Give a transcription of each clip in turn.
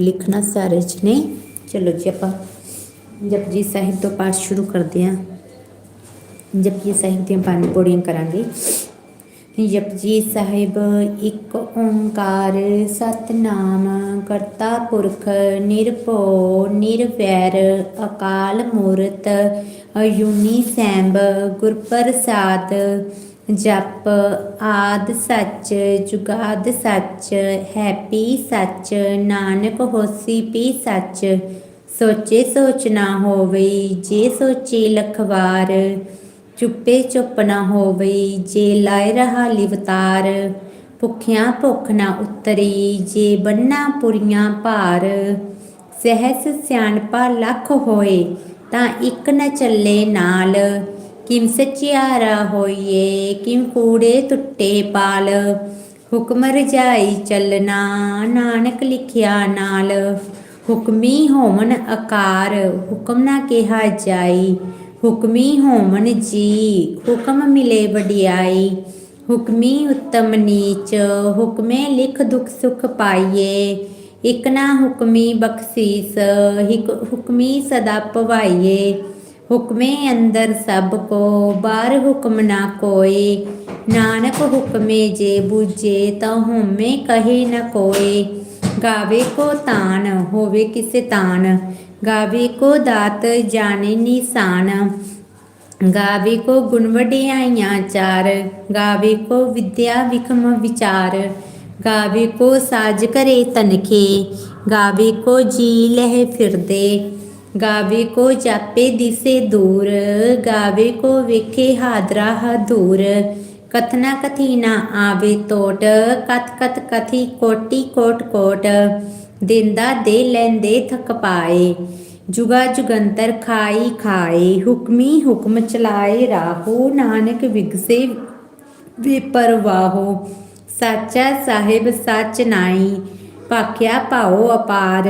ਲਿਖਣਾ ਸਾਰੇ ਚ ਨੇ। ਚਲੋ ਜੀ, ਆਪਾਂ ਜਪਜੀ ਸਾਹਿਬ ਤੋਂ ਪਾਠ ਸ਼ੁਰੂ ਕਰਦੇ ਹਾਂ। ਜਪਜੀ ਸਾਹਿਬ ਦੀਆਂ ਪੰਜ ਪੌੜੀਆਂ ਕਰਾਂਗੇ। ਜਪਜੀ ਸਾਹਿਬ, ਇੱਕ ਓੰਕਾਰ ਸਤਨਾਮ, ਕਰਤਾ ਪੁਰਖ ਨਿਰਭਉ, ਨਿਰਵੈਰ, ਅਕਾਲ ਮੂਰਤ, ਅਯੂਨੀ ਸੈਂਬ, ਗੁਰਪ੍ਰਸਾਦ ਪ੍ਰਸਾਦ ਜਪ ਆਦ ਸੱਚ, ਜੁਗਾਦ ਸੱਚ, ਹੈਪੀ ਸੱਚ, ਨਾਨਕ ਹੋਸੀ ਪੀ ਸੱਚ। ਸੋਚੇ ਸੋਚ ਨਾ ਹੋਵੇ, ਜੇ ਸੋਚੀ ਲਖਵਾਰ, ਚੁੱਪੇ ਚੁੱਪ ਨਾ ਹੋਵੇ, ਜੇ ਲਾਇ ਰਹਾ ਲਿਵਤਾਰ। ਭੁੱਖਿਆਂ ਭੁੱਖ ਨਾ ਉਤਰੀ, ਜੇ ਬੰਨਾ ਪੁਰੀਆਂ ਭਾਰ। ਸਹਿਸ ਸਿਆਣਪਾ ਲੱਖ ਹੋਏ, ਤਾਂ ਇੱਕ ਨ ਚੱਲੇ ਨਾਲ। ਕਿਮ ਸਚਿਆਰਾ ਹੋਈਏ, ਕਿਮ ਕੂੜੇ ਟੁੱਟੇ ਪਾਲ। ਹੁਕਮ ਰਜਾਈ ਚੱਲਣਾ, ਨਾਨਕ ਲਿਖਿਆ ਨਾਲ। ਹੁਕਮੀ ਹੋਮਨ ਆਕਾਰ ਹੁਕਮ ਨਾ ਕਿਹਾ ਜਾਈ। ਹੁਕਮੀ ਹੋਮਨ ਜੀ, ਹੁਕਮ ਮਿਲੇ ਵਡਿਆਈ। ਹੁਕਮੀ ਉੱਤਮ ਨੀਚ, ਹੁਕਮੇ ਲਿਖ ਦੁਖ ਸੁਖ ਪਾਈਏ। ਇਕ ਨਾ ਹੁਕਮੀ ਬਖਸ਼ੀਸ ਹਿਕ ਹੁਕਮੀ ਸਦਾ ਪਵਾਈਏ। ਹੁਕਮੇ ਅੰਦਰ ਸਭ ਕੋ, ਬਾਹਰ ਹੁਕਮ ਨਾ ਕੋਏ। ਨਾਨਕ ਹੁਕਮੇ ਜੇ ਬੁਝੇ, ਤਾਂ ਹੋਮੇ ਕਹੇ ਨ ਕੋਏ। ਗਾਵੇ ਕੋ ਤਾਨ, ਹੋਵੇ ਕਿਸੇ ਤਾਨ। ਗਾਵੇ ਕੋ ਦਾਤ, ਜਾਣੇ ਨਿਸ਼ਾਨ ਗਾਵੇ ਕੋ ਗੁਣ ਵਡਿਆਈਆਂ ਚਾਰ। ਗਾਵੇ ਕੋ ਵਿਦਿਆ ਵਿਖਮ ਵਿਚਾਰ। ਗਾਵੇ ਕੋ ਸਾਜ ਕਰੇ ਤਨਖੇ। ਗਾਵੇ ਕੋ ਜੀ ਲਹਿ ਫਿਰਦੇ। ਗਾਵੇ ਕੋ ਜਾਪੇ ਦਿਸੇ ਦੂਰ, ਗਾਵੇ ਕੋ ਵੇਖੇ ਹਾਦਰਾ ਹਦੂਰ। ਕਥਨਾ ਕਥੀ ਆਵੇ ਟੋਟ ਕਤ ਕਤ ਕਥੀ ਕੋਟੀ ਕੋਟ ਕੋਟ। ਦਿੰਦਾ ਦੇ ਲੈਂਦੇ ਥਕ ਪਾਏ, ਜੁਗਾ ਜੁਗੰਤਰ ਖਾਈ ਖਾਏ। ਹੁਕਮੀ ਹੁਕਮ ਚਲਾਏ ਰਾਹੋ, ਨਾਨਕ ਵਿਗਸੇ ਵੇ ਪਰਵਾਹੋ। ਸਾਚਾ ਸਾਹਿਬ ਸੱਚ ਨਾਈ, ਭਾਖਿਆ ਭਾਉ ਅਪਾਰ।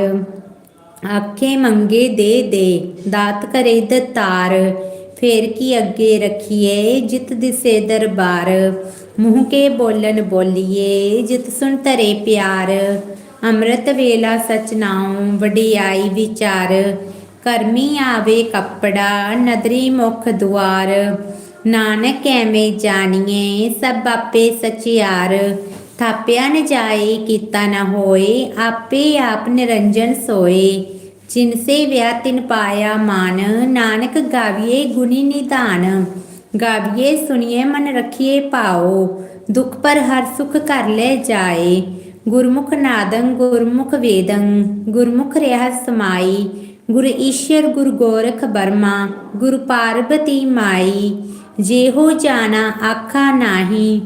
ਆਖੇ ਮੰਗੇ ਦੇ ਦੇ, ਦਾਤ ਕਰੇ ਦਤਾਰ, ਫੇਰ ਕੀ ਅੱਗੇ ਰਖੀਏ, ਜਿਤ ਦਿਸੇ ਦਰਬਾਰ। ਮੂੰਹ ਕੇ ਬੋਲਨ ਬੋਲੀਏ, ਜਿਤ ਸੁਣ ਤਰੇ ਪਿਆਰ। ਅੰਮ੍ਰਿਤ ਵੇਲਾ ਸਚ ਨਾਉ, ਵਡਿਆਈ ਵਿਚਾਰ। ਕਰਮੀ ਆਵੇ ਕੱਪੜਾ, ਨਦਰੀ ਮੁਖ ਦੁਆਰ। ਨਾਨਕ ਐਵੇਂ ਜਾਣੀਏ, ਸਭ ਆਪੇ ਸਚਿਆਰ। ਥਾਪਿਆ ਨ ਜਾਏ, ਕੀਤਾ ਨ ਹੋਏ, ਆਪੇ ਆਪ ਨਿਰੰਜਨ ਸੋਏ। ਜਿਨ ਸੇ ਵਿਆ ਤਿਨ ਪਾਇਆ ਮਾਨ, ਨਾਨਕ ਗਾਵੀਏ ਗੁਣੀ ਨਿਧਾਨ। ਗਾਵੀਏ ਸੁਣੀਏ ਮਨ ਰਖੀਏ ਪਾਓ ਦੁਖ ਪਰ ਹਰ ਸੁਖ ਕਰ ਲੈ ਜਾਏ। ਗੁਰਮੁਖ ਨਾਦੰ, ਗੁਰਮੁਖ ਵੇਦੰ, ਗੁਰਮੁਖ ਰਹਿ ਸਮਾਈ। ਗੁਰ ਈਸ਼ਰ, ਗੁਰ ਗੋਰਖ ਬਰਮਾ, ਗੁਰ ਪਾਰਬਤੀ ਮਾਈ। ਜੇ ਹੋ ਜਾਣਾ ਆਖਾ ਨਾਹੀ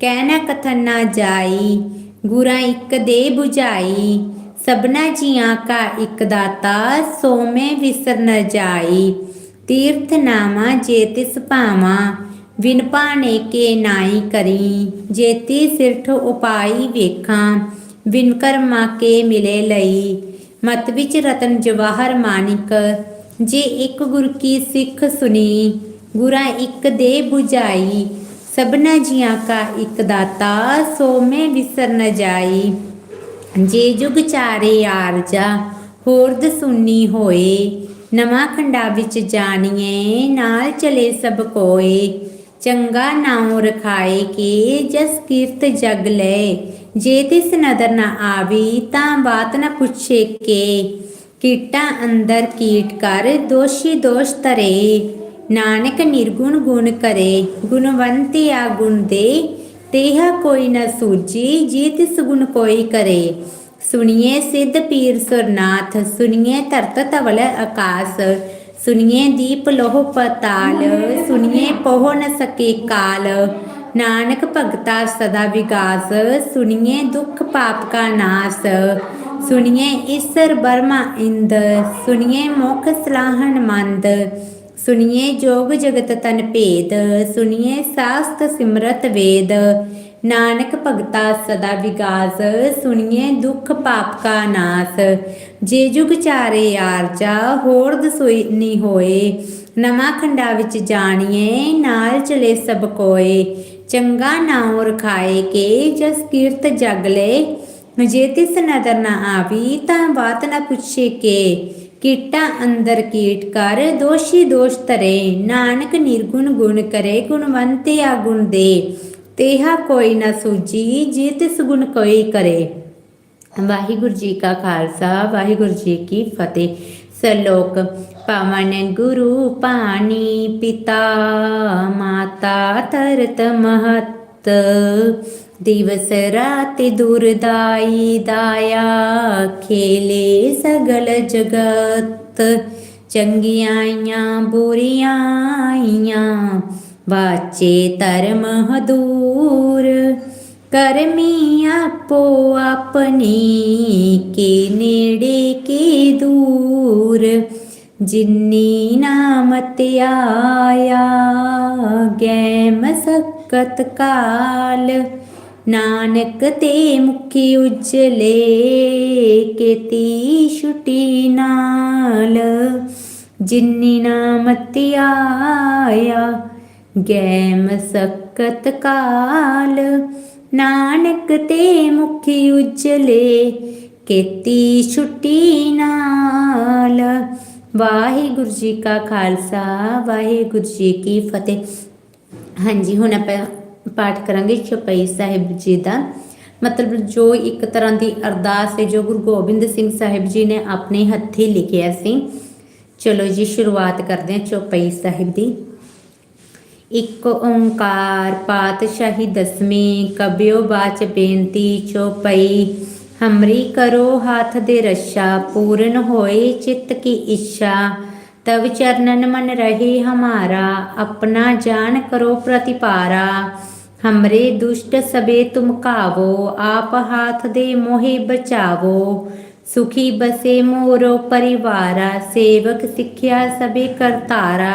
ਕਹਿਣਾ ਨ ਕਥਨ ਨਾ ਜਾਈ। ਗੁਰਾਂ ਇੱਕ ਦੇ 부ਝਾਈ ਸਭਨਾ ਜੀਆਂ ਕਾ ਇਕ ਦਾਤਾ ਸੋ ਮੈਂ ਵਿਸਰ ਨ ਜਾਈ। ਤੀਰਥ ਨਾਮਾ ਜੇ ਤਿਸ ਭਾਵਾ, ਵਿਨ ਪਾਣੇ ਕੇ ਨਾਈ ਕਰੀ। ਜੇਤੀ ਸਿਰਠ ਉਪਾਈ ਵੇਖਾਂ, ਵਿਨ ਕਰਮਾ ਕੇ ਮਿਲੇ ਲਈ। ਮਤ ਵਿੱਚ ਰਤਨ ਜਵਾਹਰ ਮਾਨਿਕ, ਜੇ ਇੱਕ ਗੁਰ ਕੀ ਸਿੱਖ ਸੁਣੀ ਗੁਰਾਂ ਇੱਕ ਦੇ 부ਝਾਈ ਸਭਨਾ ਜੀਆਂ ਕਾ ਇੱਕ ਦਾਤਾ ਸੋ ਮੈਂ ਵਿਸਰ ਨ ਜਾਈ। ਜੇ ਜੁਗ ਚਾਰੇ ਆਰਜਾ ਹੋਰਦ ਸੁਨੀ ਹੋਏ, ਨਵਾਂ ਖੰਡਾ ਵਿੱਚ ਜਾਣੀਏ, ਨਾਲ ਚਲੇ ਸਭ ਕੋਏ। ਚੰਗਾ ਨਾਉ ਰਖਾਏ ਕੇ ਜਸ ਕੀਰਤ ਜਗ ਲੈ, ਜੇ ਤਿਸ ਨਦਰ ਨ ਆਵੀ ਤਾਂ ਬਾਤ ਨਾ ਪੁੱਛੇ ਕੇ। ਕੀਟਾਂ ਅੰਦਰ ਕੀਟ ਕਰ, ਦੋਸ਼ੀ ਦੋਸ਼ ਤਰੇ ਨਾਨਕ ਨਿਰਗੁਣ ਗੁਣ ਕਰੇ ਗੁਣਵੰਤੀ ਆ ਗੁਣ ਦੇ ਤੇਹਾ ਕੋਈ ਨ ਸੂਜੀ ਜੀ ਤਿਸ ਕੋਈ ਕਰੇ। ਸੁਣੀਏ ਸਿੱਧ ਪੀਰ ਸੁਰਨਾਥ, ਸੁਣੀਏ ਧਰਤ ਧਵਲ ਆਕਾਸ। ਸੁਣੀਏ ਦੀਪ ਲੋਹ ਪਤਾਲ, ਸੁਣੀਏ ਪਹੁ ਨ ਸਕੇ ਕਾਲ। ਨਾਨਕ ਭਗਤਾ ਸਦਾ ਵਿਗਾਸ, ਸੁਣੀਏ ਦੁਖ ਪਾਪ ਕਾ ਨਾਸ। ਸੁਣੀਏ ਈਸਰ ਬਰਮਾ ਇੰਦ, ਸੁਣੀਏ ਮੁਖ ਸਲਾਹਣ ਮੰਦ। ਸੁਣੀਏ ਜੋਗ ਜਗਤ ਤਨ ਭੇਦ, ਸੁਣੀਏ ਸਾਸਤ ਸਿਮਰਤ ਵੇਦ। ਨਾਨਕ ਭਗਤਾ ਸਦਾ ਵਿਗਾਸ, ਸੁਣੀਏ ਦੁਖ ਪਾਪ ਕਾ ਨਾਸ। ਜੇ ਜੁਗ ਚਾਰੇ ਆਰਜਾ, ਹੋਰ ਦਸੋਈ ਨਹੀਂ ਹੋਏ। ਨਵਾਂ ਖੰਡਾ ਵਿੱਚ ਜਾਣੀਏ, ਨਾਲ ਚਲੇ ਸਭ ਕੋਏ। ਚੰਗਾ ਨਾਉ ਰਖਾਏ ਕੇ, ਜਸ ਕੀਰਤ ਜਗ ਲੈ ਜੇ ਤਿਸ ਨਦਰ ਨਾ ਆਵੀ, ਤਾਂ ਬਾਤ ਨਾ ਪੁੱਛੇ ਕੇ। ਕੀਟਾ ਅੰਦਰ ਕੀਟ ਕਰ, ਦੋਸ਼ੀ ਦੋਸ਼ ਤਰੇ ਨਾਨਕ ਨਿਰਗੁਣ ਗੁਣ ਕਰੇ, ਗੁਣਵੰਤੇ ਆ ਗੁਣ ਦੇ। ਤੇਹਾ ਕੋਈ ਨਾ ਸੂਜੀ ਜੇ ਤਿਸ ਗੁਣ ਕੋਈ ਕਰੇ। ਵਾਹਿਗੁਰੂ ਜੀ ਕਾ ਖਾਲਸਾ, ਵਾਹਿਗੁਰੂ ਜੀ ਕੀ ਫਤਿਹ। ਸਲੋਕ, ਪਵਨ ਗੁਰੂ ਪਾਣੀ ਪਿਤਾ, ਮਾਤਾ ਤਰਤ ਮਹਤ। ਦਿਵਸ ਰਾਤ ਦੁਰਦਾਈ ਦਾਇਆ ਖੇਲੇ ਸਗਲ ਜਗਤ ਚੰਗੀਆਂ ਬੁਰੀਆਂ ਵਾਚੇ ਧਰਮ ਹਦੂਰ ਕਰਮੀ ਆਪੋ ਆਪਣੀ ਕੇ ਨੇੜੇ ਕੇ ਦੂਰ ਜਿਨੀ ਨਾਮਤ ਆਇਆ ਗੈ ਮਸਕਤ ਕਾਲ ਨਾਨਕ ਤੇ ਮੁਖੀ ਉਜਲੇ ਕੇਤੀ ਛੁਟੀ ਨਾਲ ਜਿਨੀ ਨਾਮਤ ਆਇਆ ਗੈ ਮਸਕਤ ਕਾਲ ਨਾਨਕ ਤੇ ਮੁਖੀ ਉਜਲੇ ਕੇਤੀ ਛੁੱਟੀ ਨਾਲ ਵਾਹਿਗੁਰੂ ਜੀ ਕਾ ਖਾਲਸਾ ਵਾਹਿਗੁਰੂ ਜੀ ਕੀ ਫਤਿਹ ਹਾਂਜੀ ਹੁਣ ਆਪਾਂ ਪਾਠ ਕਰਾਂਗੇ ਚੌਪਈ ਸਾਹਿਬ ਜੀ ਦਾ। ਮਤਲਬ ਜੋ ਇੱਕ ਤਰ੍ਹਾਂ ਦੀ ਅਰਦਾਸ ਹੈ, ਜੋ ਗੁਰੂ ਗੋਬਿੰਦ ਸਿੰਘ ਸਾਹਿਬ ਜੀ ਨੇ ਆਪਣੇ ਹੱਥੀਂ ਲਿਖਿਆ ਸੀ। ਚਲੋ ਜੀ, ਸ਼ੁਰੂਆਤ ਕਰਦੇ ਹਾਂ ਚੌਪਈ ਸਾਹਿਬ ਦੀ। ਇੱਕ ਓੰਕਾਰ ਪਾਤਸ਼ਾਹੀ ਦਸਵੀਂ, ਕਬਿਓ ਬਾਚ ਬੇਨਤੀ ਚੋਪਈ ਹਮਰੀ ਕਰੋ ਹੱਥ ਦੇ ਰਸ਼ਾ ਪੂਰਨ ਹੋਏ ਚਿੱਤ ਕੀ ਇੱਛਾ। ਤਵ ਚਰਨਨ ਮਨ ਰਹੇ ਹਮਾਰਾ, ਆਪਣਾ ਜਾਨ ਕਰੋ ਪ੍ਰਤਿਪਾਰਾ। ਹਮਰੇ ਦੁਸ਼ਟ ਸਬੇ ਤੁਮ ਕਾਵੋ ਆਪ ਹਾਥ ਦੇ ਮੋਹਿ ਬਚਾਵੋ ਸੁਖੀ ਬਸੇ ਮੋਰੋ ਪਰਿਵਾਰਾ ਸੇਵਕ ਸਿੱਖਿਆ ਸਬੇ ਕਰਤਾਰਾ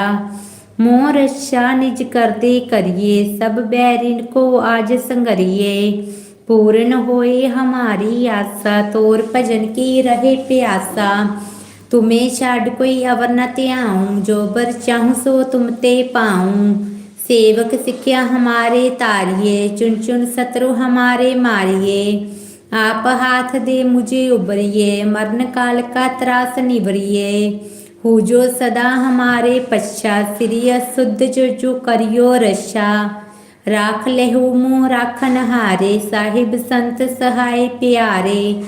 ਮੋਹ ਰਛਾ ਨਿਜ ਕਰਦੇ ਕਰਿਏ ਸਭ ਬੈਰਿਨ ਕੋ ਆਜ ਸੰਗਰਿਏ ਪੂਰਨ ਹੋਏ ਹਮਾਰੀ ਆਸਾ ਤੋਰ ਭਜਨ ਕੀ ਰਹੇ ਪਿਆਸਾ ਤੁਮੇ ਛੱਡ ਕੋਈ ਅਵਰ ਨ ਧਿਆਉ ਜੋ ਬਰ ਚਾਹੂੰ ਸੋ ਤੁਮ ਤੇ ਪਾਉ ਸੇਵਕ ਸਿੱਖਿਆ ਹਮਾਰੇ ਤਾਰਿਏ ਚੁਨ ਚੁਨ ਸਤਰੂ ਹਮਾਰੇ ਮਾਰਿਏ। ਆਪ ਹਾਥ ਦੇ ਮੁਝੇ ਉਬਰਿਏ ਮਰਨ ਕਾਲ ਕਾ ਤਰਾਸ ਨਿਵਰਿਏ। ਹੋ ਜੋ ਸਦਾ ਹਮਾਰੇ ਪਛਾ ਸ੍ਰੀ ਅਸੁੱਧ ਜੋ ਜੋ ਕਰਿਓ ਰਸ਼ਾ ਰਾਖ ਲਹਿੂ ਮੋਹ ਰਾਖਨ ਹਾਰੇ ਸਾਹਿਬ ਸੰਤ ਸਹਾਇ ਪਿਆਰੇ।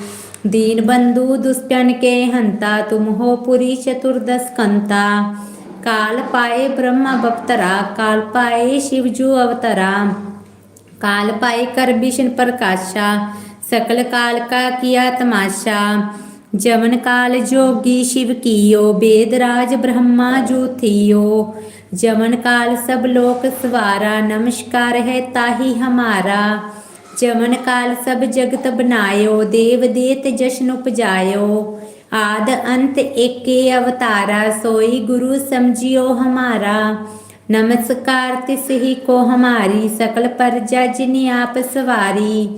ਦੀਨ ਬੰਦੂ ਦੁਸਤਨ ਕੇ ਹੰਤਾ, ਤੁਮ ਹੋ ਪੁਰੀ ਚਤੁਰਦਸ ਕੰਤਾ। काल पाए ब्रह्म बप्तरा काल पाए शिवजू अवतरा। काल पाए कर भीषण प्रकाशा, सकल काल का किया तमाशा। जमन काल जोगी शिव कियो वेदराज ब्रह्मा जो थियो। जमन काल सब लोक सवारा, नमस्कार है ताही हमारा। ਜਮਨ ਕਾਲ ਸਭ ਜਗਤ ਬਨਾਇਓ ਦੇਵ ਦੇਤ ਜਸ਼ਨ ਉਪਜਾਇਓ। ਆਦ ਅੰਤ ਏਕੇ ਅਵਤਾਰਾ, ਸੋਈ ਗੁਰੂ ਸਮਝਿਓ ਹਮਾਰਾ। ਨਮਸਕਾਰ ਤਿਸ ਹੀ ਕੋ ਹਮਾਰੀ, ਸਕਲ ਪਰਜਾ ਜਿਨੀ ਆਪ ਸਵਾਰੀ।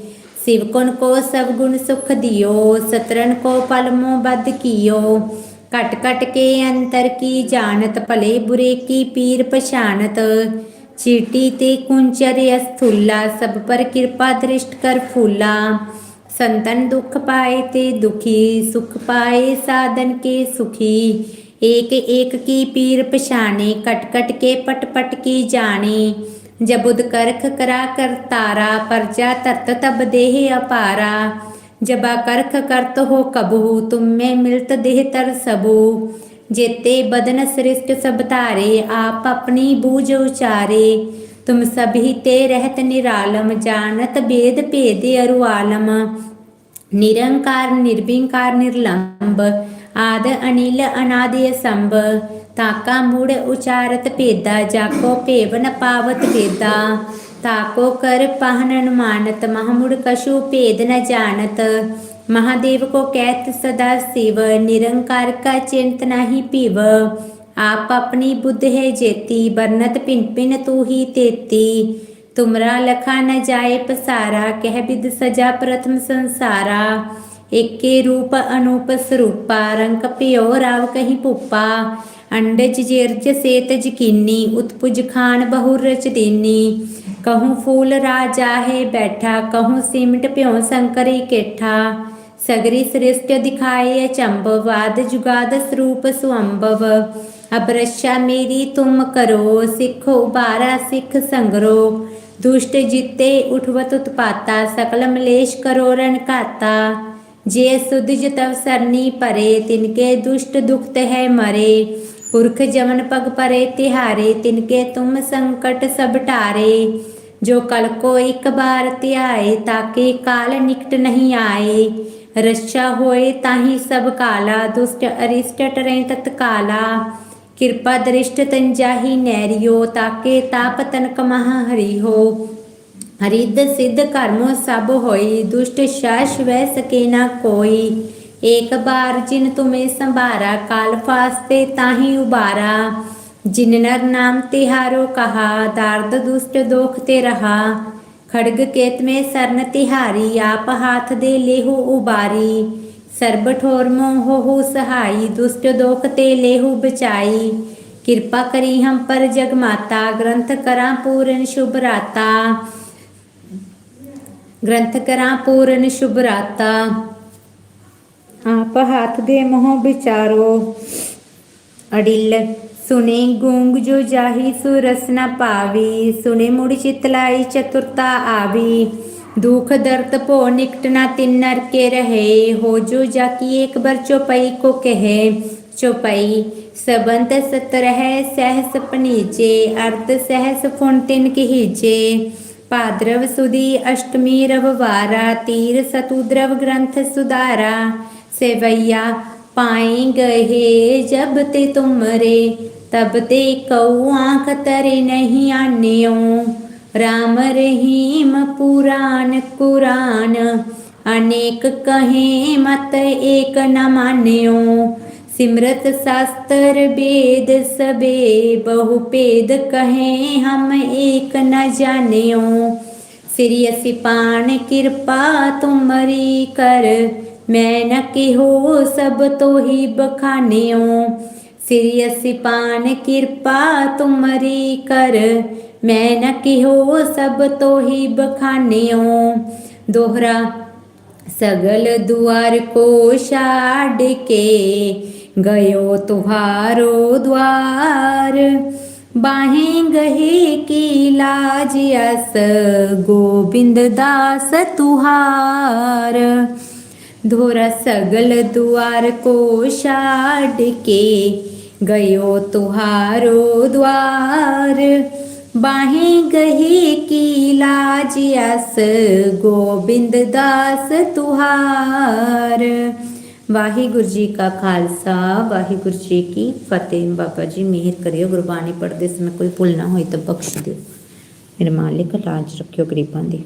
ਸਿਵਕੁਨ ਕੋ ਸਭ ਗੁਣ ਸੁਖ ਦਿਓ ਸਤਰਨ ਕੋ ਪਲਮੋ ਬਦ ਕੀਓ। ਕਟ ਕਟ ਕੇ ਅੰਤਰ ਕੀ ਜਾਣਤ, ਭਲੇ ਬੁਰੇ ਕੀ ਪੀਰ ਪਛਾਨਤ चीटी ते कुंचर अस्थुल्ला सब पर कृपा दृष्ट कर फूला। संतन दुख पाए ते दुखी, सुख पाए साधन के सुखी। एक एक की पीर पछाने कट कट के पट पट की जाने। जबुद करख करा कर तारा, परजा तत तब देह अपारा। जबा करख करत हो कबहू, तुम में मिलत देह तर सबू। जेते बदन सृष्ट सब तारे आप अपनी बूझ उचारे तुम सभी ते रहत निरालम जानत भेद भेदे अरुआलम निरंकार निर्विंकार निर्लंब आद अनिल अनाद असंभ ताका मूड उचारत भेदा जाको पेवन पावत भेदा ताको कर पहन अनुमानत महमुड कशु भेद न जानत महादेव को कहत सदा शिव निरंकार का चिंत ही पीव। आप अपनी बुद्ध है जेती, बरनत पिन पिन तू ही तेती। तुमरा लखा न जाए पसारा, कह विद सजा प्रथम संसारा। एक रूप अनूप स्वरूपा रंक प्यो राव कही पुप्पा अंडज जेरज सेत जकीनी उत्पुज खान बहुर रच दीनी। कहूँ फूल राजा है बैठा, कहूँ सिमट प्यों संकरी केठा। सगरी सृष्ट दिखाए चंबव आद जुगाद स्वरूप सुअंबव। अब मेरी तुम करो, सिख उबारा, सिख संगरो। दुष्ट जिते उठवत उत्पाता, सकल मलेश करो रण काता। जे सुध तव सरनी परे, तिनके दुष्ट दुखत है मरे। पुरख जमन पग परे तिहारे, तिनके तुम संकट सब टारे। ਜੋ ਕਲ ਕੋ ਇੱਕ ਬਾਰ ਧਿਆਏ ਤਾਂ ਕਿ ਕਾਲ ਨਿਕਟ ਨਹੀਂ ਆਏ। ਰਛਾ ਹੋਏ ਤਾਂ ਹੀ ਸਭ ਕਾਲਾ, ਦੁਸ਼ਟ ਅਰਿਸ਼ਟ ਟਰੇ ਤਤਕਾਲਾ ਕਿਰਪਾ ਦ੍ਰਿਸ਼ਟ ਤੰਜਾਹੀ ਨੈਰਿਓ, ਤਾਕੇ ਤਾਪ ਤਨਕ ਮਹਾ ਹਰੀ ਹੋ ਹਰਿਦ ਸਿੱਧ ਕਰਮੋ ਸਭ ਹੋਈ, ਦੁਸ਼ਟ ਸ਼ਾਸ ਵੈ ਸਕੇ ਨਾ ਕੋਈ। ਏਕ ਬਾਰ ਜਿਨ ਤੁਮੇ ਸੰਭਾਰਾ, ਕਾਲ ਫਾਸਤੇ ਤਾਹੀ ਉਬਾਰਾ। ਜਿਨ ਨਰ ਨਾਮ ਤਿਹਾਰੋ ਕਹਾ, ਦਰਦ ਦੁਸ਼ਟ ਦੋਖ ਤੇ ਰਹਾ। ਖੜਗ ਕੇਤ ਮੇ ਸਰਨ ਤਿਹਾਰੀ, ਆਪ ਹਾਥ ਦੇ ਲੇਹੂ ਉਬਾਰੀ। ਸਰਬ ਠੋਰ ਮੋਹ ਹੋ ਸਹਾਈ, ਦੁਸ਼ਟ ਦੋਖ ਤੇ ਲੇਹੂ ਬਚਾਈ। ਕਿਰਪਾ ਕਰੀ ਹਮ ਪਰ ਜਗ ਮਾਤਾ ਗ੍ਰੰਥ ਕਰਾਂ ਪੂਰਨ ਸ਼ੁਭ ਰਾਤਾ। ਗ੍ਰੰਥ ਕਰਾਂ ਪੂਰਨ ਸ਼ੁਭ ਰਾਤਾ। ਆਪ ਹੱਥ ਦੇ ਮੋਹ ਵਿਚਾਰੋ। ਅੜਿਲ सुने गूंग जो जाही सुरस न पावी, सुने मुड़ चितलाई चतुरता आवी। दुख दर्द पो निकटना तिन्नर के रहे, हो जो जाकी एक बार चौपाई को कहे। चौपाई, सबंत सतरह सहस पनीचे अर्थ सहस फोनटिन के हिजे पाद्रव सुधी अष्टमी रववारा, तीर सतुद्रव ग्रंथ सुधारा। सेवैया पाए गहे जब ते तुम रे तब ते कऊ आंख तरे नहीं आन्यो राम रहीम पुराण कुरान अनेक कहे मत एक न मान्यो सिमरत शास्त्र वेद सबे बहुपेद कहे हम एक न जान्यो श्री सिपान कृपा तुमरी कर मैं न किहो सब तो ही बखान्यो ਸਿਰਿਅਸੀ ਪਾਨ ਕਿਰਪਾ ਤੁਮਰੀ ਕਰ। ਮੈਂ ਨ ਕਿਹੋ ਸਭ ਤੋਂ ਹੀ ਬਖਾਨਿਓ। ਦੋਹਰਾ, ਸਗਲ ਦੁਆਰ ਕੋ ਛਾੜ ਕੇ ਗਇਓ ਤੁਹਾਰੋ ਦੁਆਰ। ਬਾਹੇ ਗਹੇ ਕੀ ਲਾਜ ਅਸ, ਗੋਬਿੰਦ ਦਾਸ ਤੁਹਾਰ। ਧੋਰਾ ਸਗਲ ਦੁਆਰ ਕੋ ਛਾੜ ਕੇ गयो तुहारो द्वार। बाही गही की लाजियास गोविंद दास तुहार। वाहिगुरु जी का खालसा, वाहिगुरु जी की फतेह। बाबा जी, मेहर करियो, गुरबाणी पढ़ते समय कोई भूल ना हो तो बख्श दियो। मेरे मालिक राज रखियो, गरीबा दी।